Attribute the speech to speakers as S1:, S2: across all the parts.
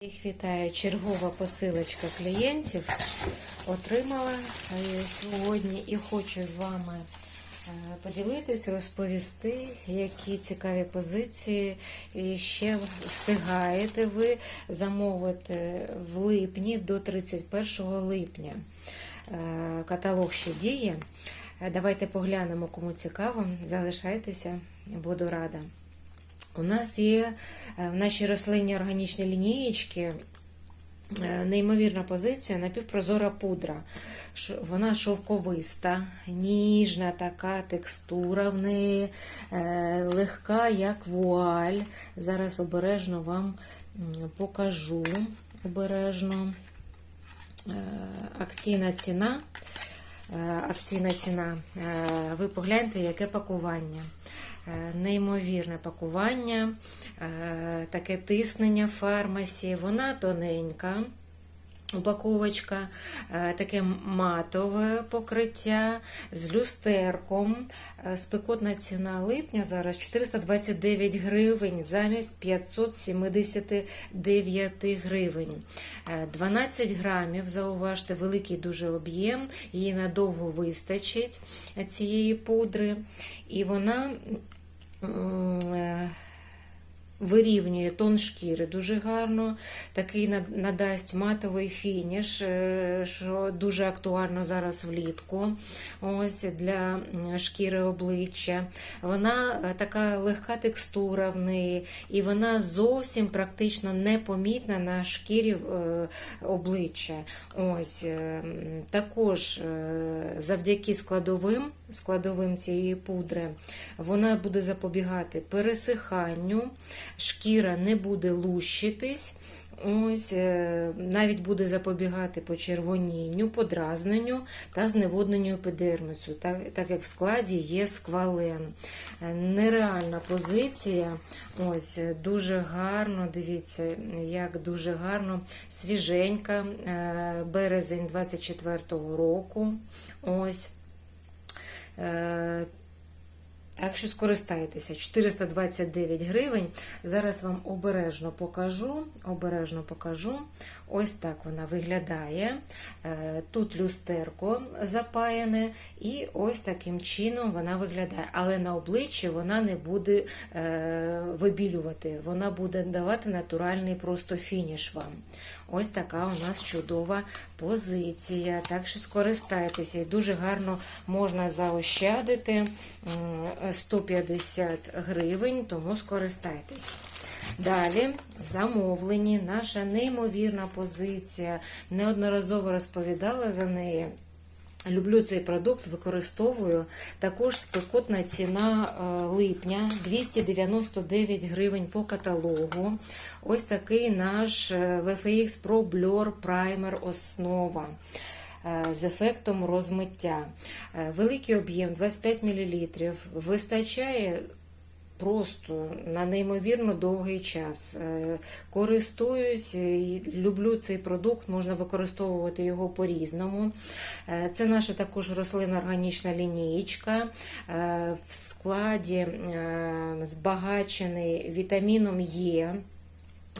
S1: Їх вітаю чергова посилочка клієнтів. Отримала е, сьогодні і хочу з вами е, поділитись, розповісти, які цікаві позиції і ще встигаєте ви замовити в липні до 31 липня. Е, Каталог ще діє. Давайте поглянемо, кому цікаво. Залишайтеся, буду рада. У нас є е, в нашій рослинній органічній лінієчці е, неймовірна позиція напівпрозора пудра. Вона шовковиста, ніжна така текстура в неї, е, легка, як вуаль. Зараз обережно вам покажу. Обережно. Акційна ціна. Акційна ціна. Ви погляньте, яке пакування. Е, Неймовірне пакування, е, таке тиснення в фармасі. Вона тоненька. Упаковочка, е, таке матове покриття з люстерком. Спекотна ціна липня зараз 429 гривень замість 579 гривень. Е, 12 грамів, зауважте, великий дуже об'єм, їй надовго вистачить цієї пудри. І вона вирівнює тон шкіри дуже гарно, такий надасть матовий фініш, е, що дуже актуально зараз влітку. Ось для шкіри обличчя. Вона е, така легка текстура в неї, і вона зовсім практично непомітна на шкірі е, обличчя. Ось е, також е, завдяки складовим. Складовим цієї пудри вона буде запобігати пересиханню, шкіра не буде лущитись, ось, е, навіть буде запобігати почервонінню, подразненню та зневодненню епідермісу, так, так як в складі є сквален. Е, Нереальна позиція, ось, е, дуже гарно, дивіться, як дуже гарно, свіженька, березень 24-го року. Ось. Е, Так що скористайтеся, 429 гривень. Зараз вам обережно покажу. Обережно покажу. Ось так вона виглядає. Е, Тут люстерко запаяне, і ось таким чином вона виглядає. Але на обличчі вона не буде е, вибілювати, вона буде давати натуральний просто фініш вам. Ось така у нас чудова позиція. Так що скористайтеся. І дуже гарно можна заощадити 150 гривень, тому скористайтесь. Далі замовлені, наша неймовірна позиція. Неодноразово розповідала за неї. Люблю цей продукт, використовую. Також спекотна ціна е, липня 299 гривень по каталогу. Ось такий наш е, VFX Pro Blur Primer основа е, з ефектом розмиття. Великий об'єм 25 мл. Вистачає просто на неймовірно довгий час. Е, Користуюсь, е, люблю цей продукт, можна використовувати його по-різному. Е, Це наша також рослинна органічна лінієчка. В складі збагачений вітаміном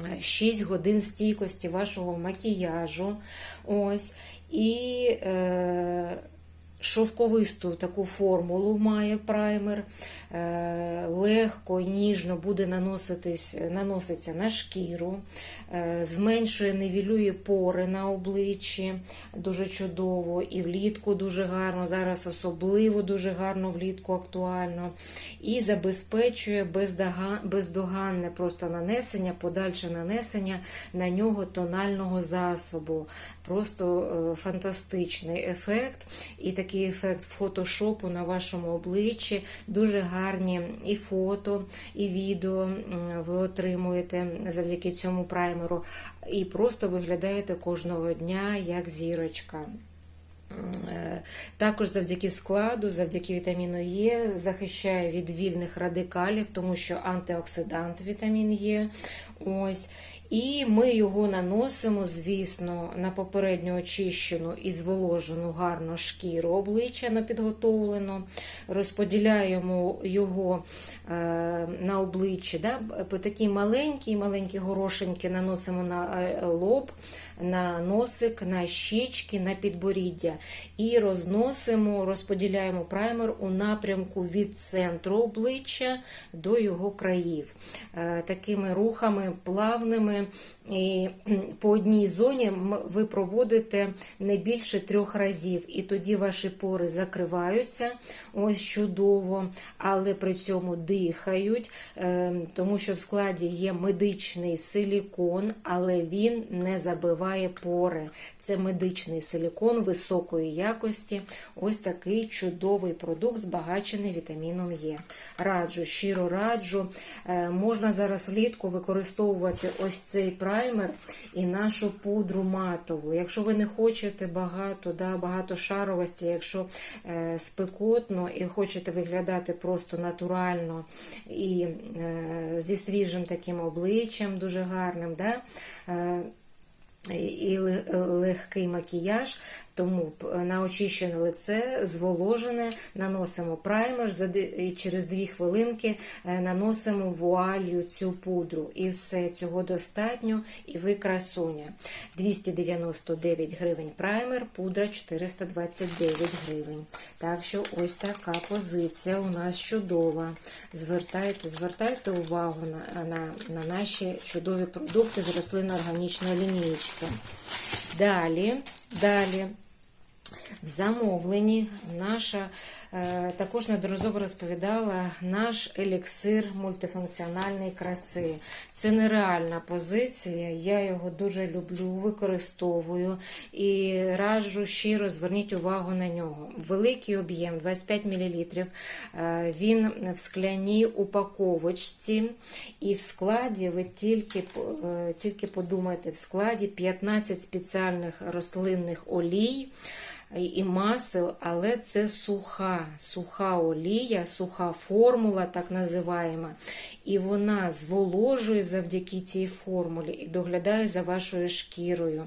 S1: Е. 6 годин стійкості вашого макіяжу. Ось. І е, шовковисту таку формулу має праймер. Е, легко, ніжно буде наноситись, наноситься на шкіру, е, зменшує, нивелює пори на обличчі, дуже чудово, і влітку дуже гарно, зараз особливо дуже гарно влітку актуально. І забезпечує бездоганне просто нанесення, подальше нанесення на нього тонального засобу. Просто е, фантастичний ефект. І такий ефект фотошопу на вашому обличчі. Дуже гарні і фото, і відео ви отримуєте завдяки цьому праймеру. І просто виглядаєте кожного дня як зірочка. Е, Також завдяки складу, завдяки вітаміну Е захищає від вільних радикалів, тому що антиоксидант вітамін Е. Ось. І ми його наносимо, звісно, на попередньо очищену і зволожену гарно шкіру обличчя на підготовлену, розподіляємо його на обличчі. Да? По такі маленькі, маленькі горошинки наносимо на е, лоб, на носик, на щічки, на підборіддя. І розносимо, розподіляємо праймер у напрямку від центру обличчя до його країв. Е, Такими рухами плавними. І по одній зоні ви проводите не більше трьох разів, і тоді ваші пори закриваються ось чудово, але при цьому дихають, е, тому що в складі є медичний силікон, але він не забиває пори. Це медичний силікон високої якості. Ось такий чудовий продукт, збагачений вітаміном Е. Раджу, щиро раджу. Е, Можна зараз влітку використовувати ось цей праймер і нашу пудру матову. Якщо ви не хочете багато, да, багато шаровості, якщо е, спекотно і хочете виглядати просто натурально і е, зі свіжим таким обличчям, дуже гарним. Да? Е, і легкий макіяж, тому на очищене лице зволожене наносимо праймер, і через 2 хвилинки е, наносимо вуалью цю пудру. І все, цього достатньо, і ви красуня. 299 гривень праймер, пудра 429 гривень. Так що ось така позиція у нас чудова. Звертайте, звертайте увагу на, на, на наші чудові продукти з рослинно-органічної лінійки. Далі, далі. В замовленні наша е, також неодноразово розповідала наш еліксир мультифункціональної краси. Це нереальна позиція. Я його дуже люблю, використовую і раджу щиро зверніть увагу на нього. Великий об'єм 25 мл. Е, Він в скляній упаковочці, і в складі ви тільки, е, тільки подумайте, в складі 15 спеціальних рослинних олій і масел, але це суха, суха олія, суха формула, так називаємо. І вона зволожує завдяки цій формулі і доглядає за вашою шкірою.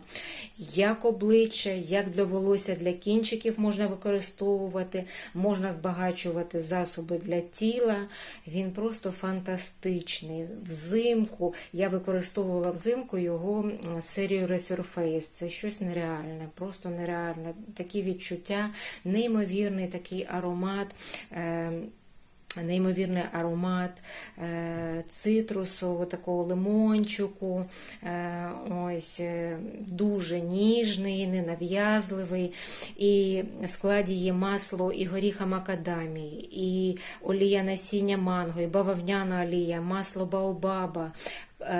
S1: Як обличчя, як для волосся, для кінчиків можна використовувати, можна збагачувати засоби для тіла. Він просто фантастичний. Взимку я використовувала взимку його серію Resurface. Це щось нереальне, просто нереальне. Такі відчуття, неймовірний такий аромат. Е, Неймовірний аромат е, цитрусового, такого лимончику, е, ось дуже ніжний, ненав'язливий. І в складі є масло і горіха макадамії, і олія насіння манго, і бавовняна олія, масло баобаба,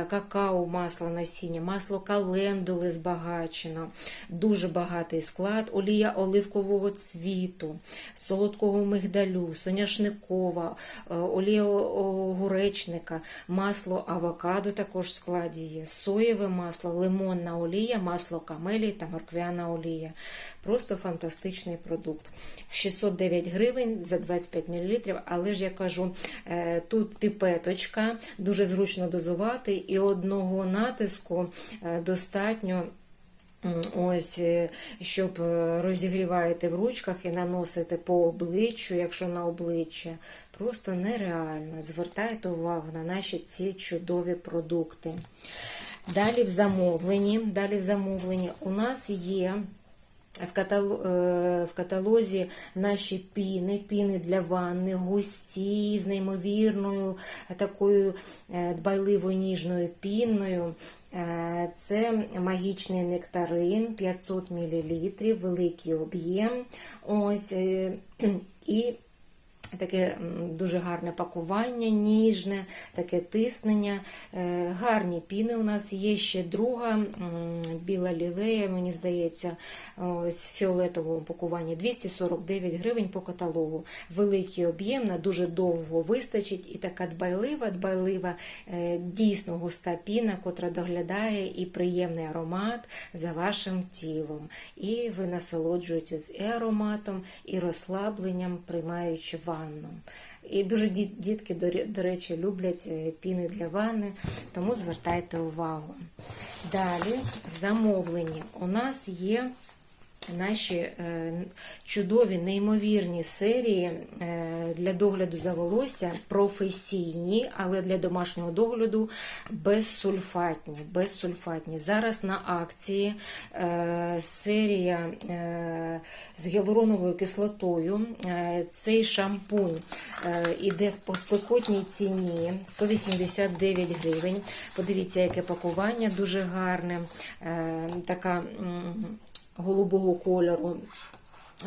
S1: какао масло насіння, масло календули збагачено, дуже багатий склад, олія оливкового цвіту, солодкого мигдалю, соняшникова, е, олія огуречника, масло авокадо також в складі є, соєве масло, лимонна олія, масло камелії та морквяна олія. Просто фантастичний продукт. 609 гривень за 25 мл, але ж я кажу, е, тут піпеточка, дуже зручно дозувати, і одного натиску е, достатньо. Ось, е, щоб розігріваєте в ручках і наносите по обличчю, якщо на обличчя. Просто нереально. Звертайте увагу на наші ці чудові продукти. Далі в замовленні, далі в замовленні у нас є е, в каталозі наші піни, піни для ванни, густі з неймовірною е, такою е, дбайливо ніжною піною. Е, Це магічний нектарин 500 мл, великий об'єм. Ось і Таке дуже гарне пакування, ніжне, таке тиснення. Е, Гарні піни у нас є ще друга біла лілея, мені здається, ось в фіолетовому пакуванні 249 гривень по каталогу. Великий об'єм, на дуже довго вистачить. І така дбайлива, дбайлива, е, дійсно густа піна, котра доглядає і приємний аромат за вашим тілом. І ви насолоджуєтесь і ароматом, і розслабленням, приймаючи ванну. І дуже дітки, до речі, люблять е, піни для ванни, тому звертайте увагу. Далі, замовлення. У нас є наші е, чудові, неймовірні серії е, для догляду за волосся професійні, але для домашнього догляду безсульфатні. безсульфатні. Зараз на акції е, серія з гіалуроновою кислотою. Цей шампунь іде по спекотній ціні 189 гривень. Подивіться, яке пакування дуже гарне. Така голубого кольору.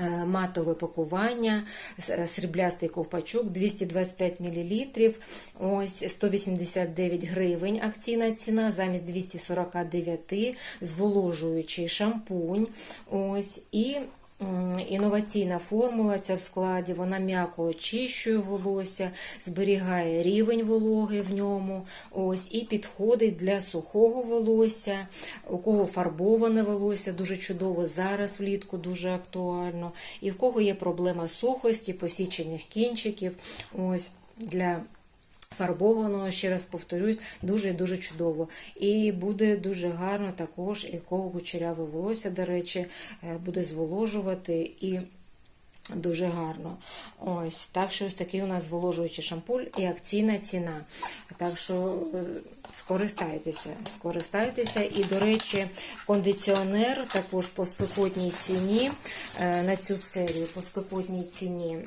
S1: е, Матове пакування, е, сріблястий ковпачок, 225 мл, ось 189 гривень акційна ціна, замість 249, зволожуючий шампунь, ось, і інноваційна формула ця в складі, вона м'яко очищує волосся, зберігає рівень вологи в ньому, ось, і підходить для сухого волосся, у кого фарбоване волосся, дуже чудово зараз влітку, дуже актуально, і в кого є проблема сухості, посічених кінчиків, ось, для фарбованого, ще раз повторюсь, дуже і дуже чудово. І буде дуже гарно також, і кого кучеряве волосся, до речі, е, буде зволожувати і дуже гарно. Ось, так що ось такий у нас зволожуючий шампуль і акційна ціна. Так що е, скористайтеся, скористайтеся. І, до речі, кондиціонер також по спекотній ціні е, на цю серію, по спекотній ціні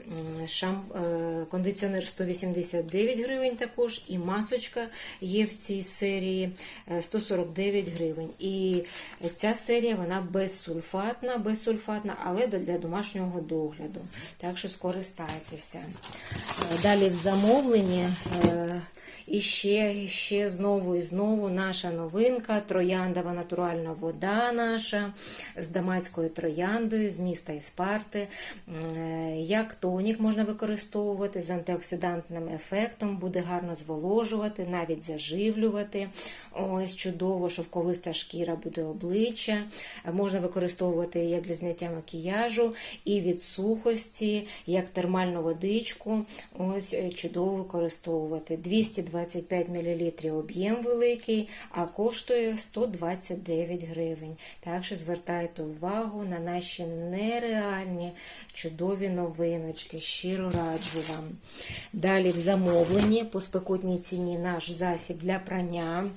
S1: шам, е, кондиціонер 189 гривень також, і масочка є в цій серії е, 149 гривень. І ця серія вона безсульфатна, безсульфатна, але для домашнього догляду. Так що скористайтеся. Е, Далі в замовленні. І ще, і ще знову і знову наша новинка трояндова натуральна вода наша з дамаською трояндою з міста Іспарти. Е, Як тонік можна використовувати з антиоксидантним ефектом, буде гарно зволожувати, навіть заживлювати. Ось чудово, шовковиста шкіра буде обличчя. Можна використовувати як для зняття макіяжу і від сухості, як термальну водичку. Ось е, чудово використовувати. 225 мл об'єм великий, а коштує 129 гривень. Так що звертайте увагу на наші нереальні чудові новиночки. Щиро раджу вам. Далі в замовленні по спекотній ціні наш засіб для прання.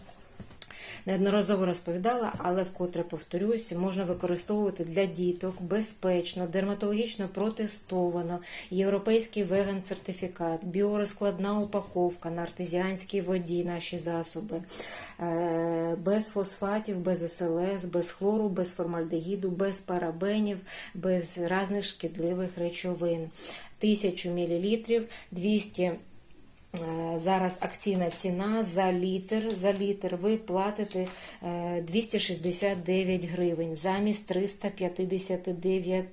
S1: Неодноразово розповідала, але вкотре повторюся, можна використовувати для діток безпечно, дерматологічно протестовано, європейський веган-сертифікат, біорозкладна упаковка на артезіанській воді, наші засоби, е, без фосфатів, без СЛС, без хлору, без формальдегіду, без парабенів, без різних шкідливих речовин. 1000 мл, 200 Е, Зараз акційна ціна за літр. За літр ви платите е, 269 гривень замість 359,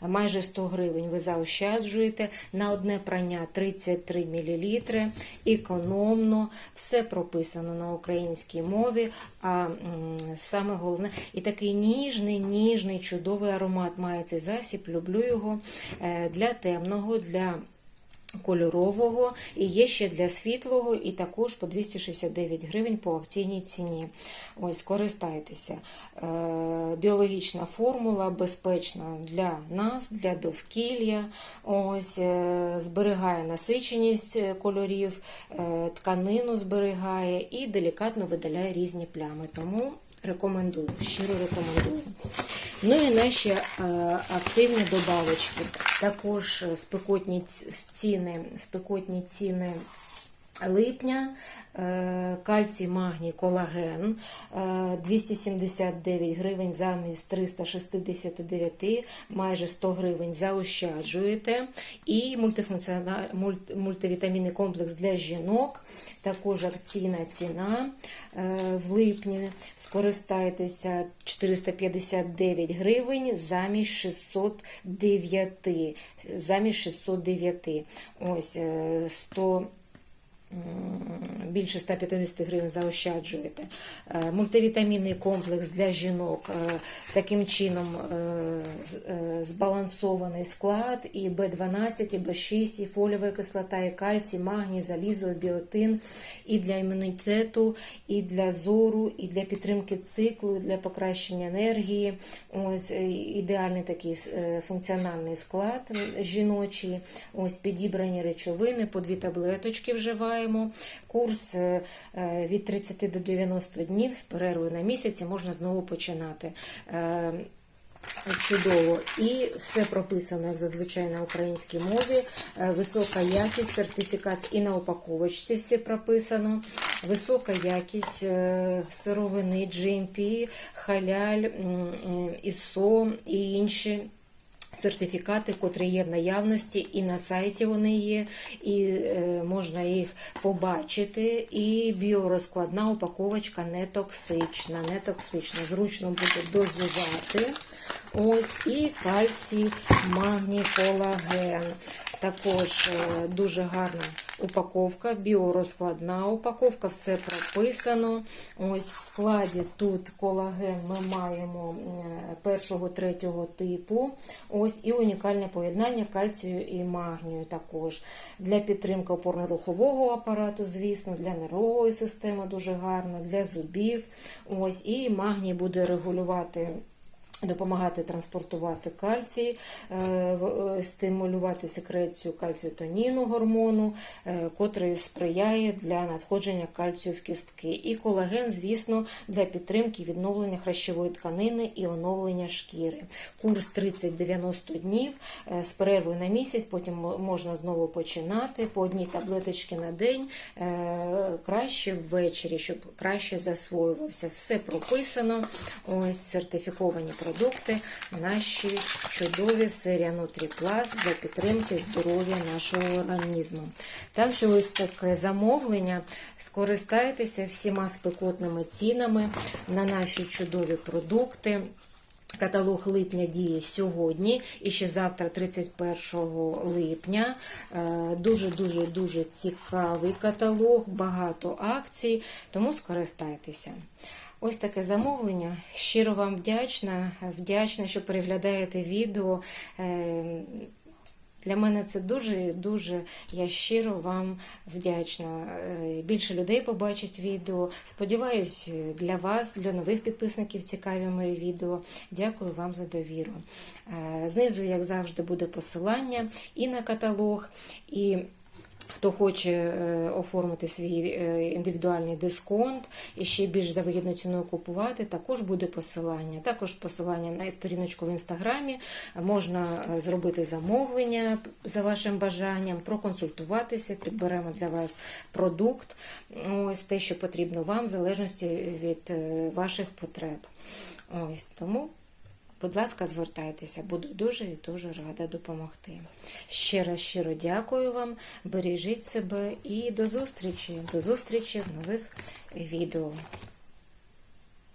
S1: майже 100 гривень ви заощаджуєте на одне прання 33 мл. Економно, все прописано на українській мові. А саме головне, і такий ніжний, ніжний, чудовий аромат має цей засіб. Люблю його е, для темного, для кольорового і є ще для світлого, і також по 269 гривень по акційній ціні. Ось, користайтеся. Е, Біологічна формула, безпечна для нас, для довкілля. Ось, е, зберігає насиченість е, кольорів, тканину зберігає і делікатно видаляє різні плями. Тому рекомендую, щиро рекомендую. Ну і наші е, активні добавочки. Також спекотні ц- ціни, спекотні ціни липня, е, кальцій, магній, колаген е, 279 гривень замість 369, майже 100 гривень заощаджуєте. І мультивітамінний комплекс для жінок. Також акційна ціна е, в липні. Скористайтеся 459 гривень замість 609. Замість 609. Ось е, 100 м, більше 150 гривень заощаджуєте. Е, Мультивітамінний комплекс для жінок. е, Таким чином е, збалансований склад і Б12, і Б6, і фоліова кислота, і кальцій, магній, залізо, біотин і для імунітету, і для зору, і для підтримки циклу, і для покращення енергії. Ось ідеальний такий функціональний склад жіночий. Ось підібрані речовини, по дві таблеточки вживаємо. Курс е, е, від 30 до 90 днів з перервою на місяць можна знову починати. Е, Чудово, і все прописано, як зазвичай на українській мові. Висока якість, сертифікат і на упаковочці все прописано. Висока якість сировини GMP, халяль, ІСО і інші. Сертифікати, котрі є в наявності, і на сайті вони є, і е, можна їх побачити. І біорозкладна упаковочка не токсична, не токсична. Зручно буде дозувати. Ось і кальцій, магній, колаген. Також е, дуже гарна упаковка, біорозкладна упаковка, все прописано. Ось в складі тут колаген ми маємо е, першого, третього типу. Ось і унікальне поєднання кальцію і магнію також. Для підтримки опорно-рухового апарату, звісно, для нервової системи дуже гарно, для зубів. Ось і магній буде регулювати. Допомагати транспортувати кальцій, е, е, стимулювати секрецію кальціотоніну гормону, е, котрий сприяє для надходження кальцію в кістки. І колаген, звісно, для підтримки відновлення хрящової тканини і оновлення шкіри. Курс 30-90 днів з перервою на місяць, потім можна знову починати по одній таблеточці на день, краще ввечері, щоб краще засвоювався. Все прописано. Ось сертифіковані продукти, наші чудові серія Нутріплас для підтримки здоров'я нашого організму. Так що ось таке замовлення. Скористайтеся всіма спекотними цінами на наші чудові продукти. Каталог липня діє сьогодні і ще завтра, 31 липня. Е, Дуже-дуже дуже цікавий каталог, багато акцій, тому скористайтеся. Ось таке замовлення. Щиро вам вдячна, вдячна, що переглядаєте відео. Е, для мене це дуже дуже. Я щиро вам вдячна. Е, Більше людей побачить відео. Сподіваюсь, для вас, для нових підписників, цікаві мої відео. Дякую вам за довіру. Е, Знизу, як завжди, буде посилання і на каталог, і Хто хоче е, оформити свій е, індивідуальний дисконт і ще більш за вигідну ціною купувати, також буде посилання. Також посилання на сторіночку в інстаграмі. Можна е, зробити замовлення за вашим бажанням, проконсультуватися, підберемо для вас продукт, ось те, що потрібно вам, в залежності від ваших потреб. Ось тому. Будь ласка, звертайтеся, буду дуже і дуже рада допомогти. Ще раз щиро дякую вам, бережіть себе і до зустрічі, до зустрічі в нових відео.